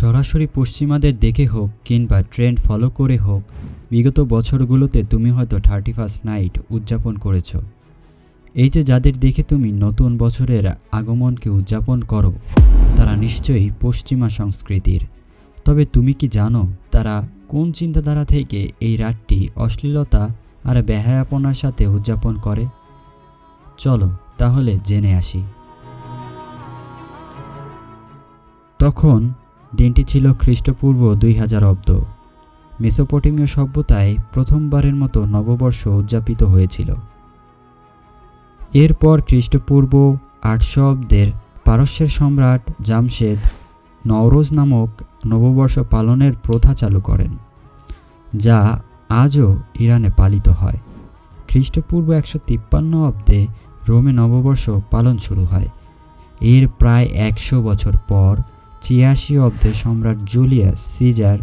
সরাসরি পশ্চিমাদের দেখে হোক কিংবা ট্রেন্ড ফলো করে হোক, বিগত বছরগুলোতে তুমি হয়তো থার্টি ফার্স্ট নাইট উদযাপন করেছ। এই যে যাদের দেখে তুমি নতুন বছরের আগমনকে উদযাপন করো, তারা নিশ্চয়ই পশ্চিমা সংস্কৃতির। তবে তুমি কি জানো, তারা কোন চিন্তাধারা থেকে এই রাতটি অশ্লীলতা আর বেহায়াপনার সাথে উদযাপন করে? চলো তাহলে জেনে আসি। তখন দিনটি ছিল খ্রিস্টপূর্ব দুই হাজার অব্দ। মেসোপটেমীয় সভ্যতায় প্রথমবারের মতো নববর্ষ উদযাপিত হয়েছিল। এরপর খ্রিস্টপূর্ব আটশো অব্দের পারস্যের সম্রাট জামশেদ নওরোজ নামক নববর্ষ পালনের প্রথা চালু করেন, যা আজও ইরানে পালিত হয়। খ্রিস্টপূর্ব একশো তিপ্পান্ন অব্দে রোমে নববর্ষ পালন শুরু হয়। এর প্রায় একশো বছর পর ছিয়াশি অব্দে সম্রাট জুলিয়াস সিজার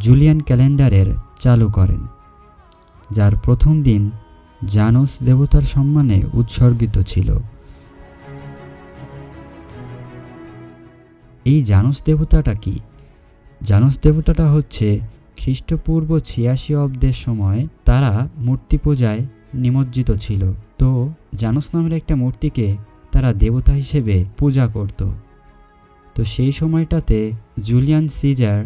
জুলিয়ান ক্যালেন্ডারের চালু করেন, যার প্রথম দিন জানুস দেবতার সম্মানে উৎসর্গিত ছিল। এই জানুস দেবতাটা কি? জানুস দেবতাটা হচ্ছে খ্রিস্টপূর্ব ছিয়াশি অব্দের সময় তারা মূর্তি পূজায় নিমজ্জিত ছিল। তো জানুস নামের একটা মূর্তিকে তারা দেবতা হিসেবে পূজা করত। তো সেই সময়টাতে জুলিয়ান সিজার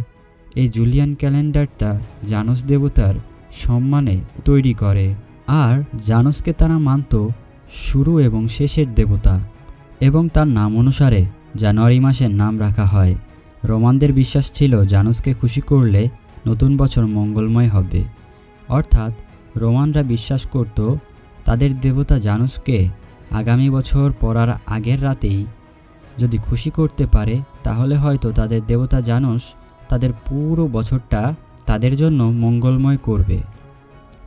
এই জুলিয়ান ক্যালেন্ডারটা জানুস দেবতার সম্মানে তৈরি করে। আর জানসকে তারা মানত শুরু এবং শেষের দেবতা এবং তার নাম অনুসারে জানুয়ারি মাসের নাম রাখা হয়। রোমানদের বিশ্বাস ছিল জানুসকে খুশি করলে নতুন বছর মঙ্গলময় হবে। অর্থাৎ রোমানরা বিশ্বাস করত, তাদের দেবতা জানুসকে আগামী বছর পড়ার আগের রাতেই যদি খুশি করতে পারে, তাহলে হয়তো তাদের দেবতা জানস তাদের পুরো বছরটা তাদের জন্য মঙ্গলময় করবে।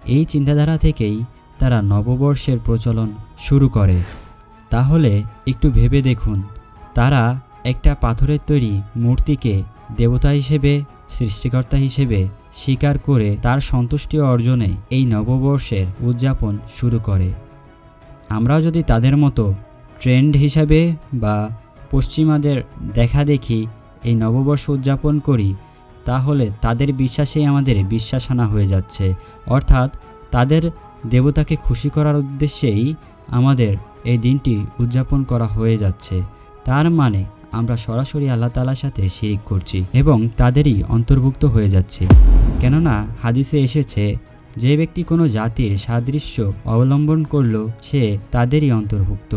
এই চিন্তাধারা থেকেই তারা নববর্ষের প্রচলন শুরু করে। তাহলে একটু ভেবে দেখুন, তারা একটা পাথরের তৈরি মূর্তিকে দেবতা হিসেবে, সৃষ্টিকর্তা হিসেবে স্বীকার করে তার সন্তুষ্টি অর্জনে এই নববর্ষের উদযাপন শুরু করে। আমরাও যদি তাদের মতো ট্রেন্ড হিসাবে বা পশ্চিমাদের দেখা দেখি এই নববর্ষ উদযাপন করি, তাহলে তাদের বিশ্বাসেই আমাদের বিশ্বাসানা হয়ে যাচ্ছে। অর্থাৎ তাদের দেবতাকে খুশি করার উদ্দেশ্যেই আমাদের এই দিনটি উদযাপন করা হয়ে যাচ্ছে। তার মানে আমরা সরাসরি আল্লাহ তালার সাথে শিরিক করছি এবং তাদেরই অন্তর্ভুক্ত হয়ে যাচ্ছে। কেননা হাদিসে এসেছে, যে ব্যক্তি কোনো জাতির সাদৃশ্য অবলম্বন করল, সে তাদেরই অন্তর্ভুক্ত।